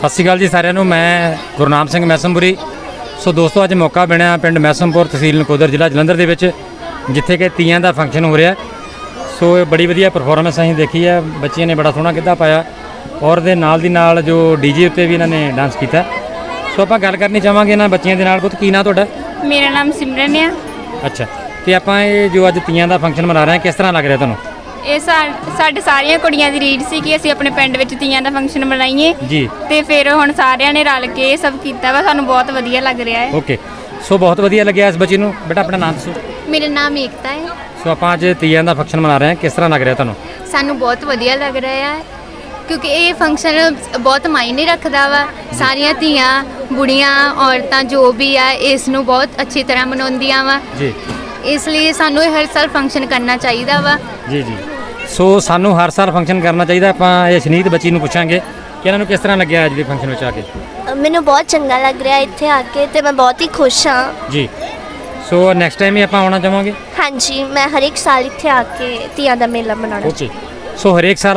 ਸਤਿ ਸ਼੍ਰੀ ਅਕਾਲ ਜੀ ਸਾਰਿਆਂ ਨੂੰ। ਮੈਂ ਗੁਰਨਾਮ ਸਿੰਘ ਮੈਸਮਪੁਰੀ ਸੋ ਦੋਸਤੋ ਅੱਜ ਮੌਕਾ ਬਣਿਆ ਪਿੰਡ ਮੈਸਮਪੁਰ ਤਹਿਸੀਲ ਨਕੋਦਰ ਜ਼ਿਲ੍ਹਾ ਜਲੰਧਰ ਦੇ ਵਿੱਚ ਜਿੱਥੇ ਕਿ ਤੀਆਂ ਦਾ ਫੰਕਸ਼ਨ ਹੋ ਰਿਹਾ। ਸੋ ਇਹ ਬੜੀ ਵਧੀਆ ਪਰਫਾਰਮੈਂਸ ਅਸੀਂ ਦੇਖੀ ਹੈ। ਬੱਚਿਆਂ ਨੇ ਬੜਾ ਸੋਹਣਾ ਗਿੱਧਾ ਪਾਇਆ ਔਰ ਦੇ ਨਾਲ ਦੀ ਨਾਲ ਜੋ ਡੀਜੇ ਉੱਤੇ ਵੀ ਇਹਨਾਂ ਨੇ ਡਾਂਸ ਕੀਤਾ। ਸੋ ਆਪਾਂ ਗੱਲ ਕਰਨੀ ਚਾਹਾਂਗੇ ਇਹਨਾਂ ਬੱਚਿਆਂ ਦੇ ਨਾਲ। ਪੁੱਤ ਕੀ ਨਾਂ ਤੁਹਾਡਾ? ਮੇਰਾ ਨਾਮ ਸਿਮਰਨ ਆ। ਅੱਛਾ। ਤੇ ਆਪਾਂ ਇਹ ਜੋ ਅੱਜ ਤੀਆਂ ਦਾ ਫੰਕਸ਼ਨ ਮਨਾ ਰਹੇ ਹਾਂ ਕਿਸ ਤਰ੍ਹਾਂ ਲੱਗ ਰਿਹਾ ਤੁਹਾਨੂੰ? ਇਹ ਸਾ- ਸਾਡੇ ਸਾਰੀਆਂ ਕੁੜੀਆਂ ਦੀ ਰੀਡ ਸੀ ਕਿ ਅਸੀਂ ਆਪਣੇ ਪਿੰਡ ਵਿੱਚ ਤੀਆਂ ਦਾ ਫੰਕਸ਼ਨ ਮਨਾਈਏ। ਜੀ। ਤੇ ਫਿਰ ਹੁਣ ਸਾਰਿਆਂ ਨੇ ਰਲ ਕੇ ਇਹ ਸਭ ਕੀਤਾ ਵਾ ਸਾਨੂੰ ਬਹੁਤ ਵਧੀਆ ਲੱਗ ਰਿਹਾ ਹੈ। ਓਕੇ ਸੋ ਬਹੁਤ ਵਧੀਆ ਲੱਗਿਆ ਇਸ ਬੱਚੀ ਨੂੰ। ਬੇਟਾ ਆਪਣਾ ਨਾਮ ਦੱਸੋ। ਮੇਰਾ ਨਾਮ ਏਕਤਾ ਹੈ। ਸੋ ਆਪਾਂ ਅੱਜ ਤੀਆਂ ਦਾ ਫੰਕਸ਼ਨ ਮਨਾ ਰਹੇ ਹਾਂ। ਕਿਸ ਤਰ੍ਹਾਂ ਲੱਗ ਰਿਹਾ ਤੁਹਾਨੂੰ? ਸਾਨੂੰ ਬਹੁਤ ਵਧੀਆ ਲੱਗ ਰਿਹਾ ਹੈ। ਕਿਉਂਕਿ ਇਹ ਫੰਕਸ਼ਨ ਬਹੁਤ ਮਾਇਨੇ ਰੱਖਦਾ ਵਾ। ਸਾਰੀਆਂ ਧੀਆਂ ਬੁੜੀਆਂ ਔਰਤਾਂ ਜੋ ਵੀ ਆ ਇਸ ਨੂੰ ਬਹੁਤ ਅੱਛੀ ਤਰ੍ਹਾਂ ਮਨਾਉਂਦੀਆਂ ਵਾ। ਜੀ। ਇਸ ਲਈ ਸਾਨੂੰ ਇਹ ਹਰ ਸਾਲ ਫੰਕਸ਼ਨ ਕਰਨਾ ਚਾਹੀਦਾ ਵਾ। ਜੀ ਜੀ। ਸੋ ਸਾਨੂੰ ਹਰ ਸਾਲ ਫੰਕਸ਼ਨ ਕਰਨਾ ਚਾਹੀਦਾ ਆਪਾਂ ਇਹ ਸ਼ਨੀਤ ਬੱਚੀ ਨੂੰ ਪੁੱਛਾਂਗੇ ਕਿ ਇਹਨਾਂ ਨੂੰ ਕਿਸ ਤਰ੍ਹਾਂ ਲੱਗਿਆ ਅੱਜ ਦੇ ਫੰਕਸ਼ਨ ਵਿੱਚ ਆ ਕੇ? ਮੈਨੂੰ ਬਹੁਤ ਚੰਗਾ ਲੱਗ ਰਿਹਾ ਇੱਥੇ ਆ ਕੇ ਤੇ ਮੈਂ ਬਹੁਤ ਹੀ ਖੁਸ਼ ਹਾਂ। ਜੀ। ਸੋ ਨੈਕਸਟ ਟਾਈਮ ਹੀ ਆਪਾਂ ਆਉਣਾ ਚਾਹਾਂਗੇ? ਹਾਂਜੀ ਮੈਂ ਹਰ ਇੱਕ ਸਾਲ ਇੱਥੇ ਆ ਕੇ ਤੀਆਂ ਦਾ ਮੇਲਾ ਮਨਾਉਣਾ ਓਕੇ ਸੋ ਹਰੇਕ ਸਾਲ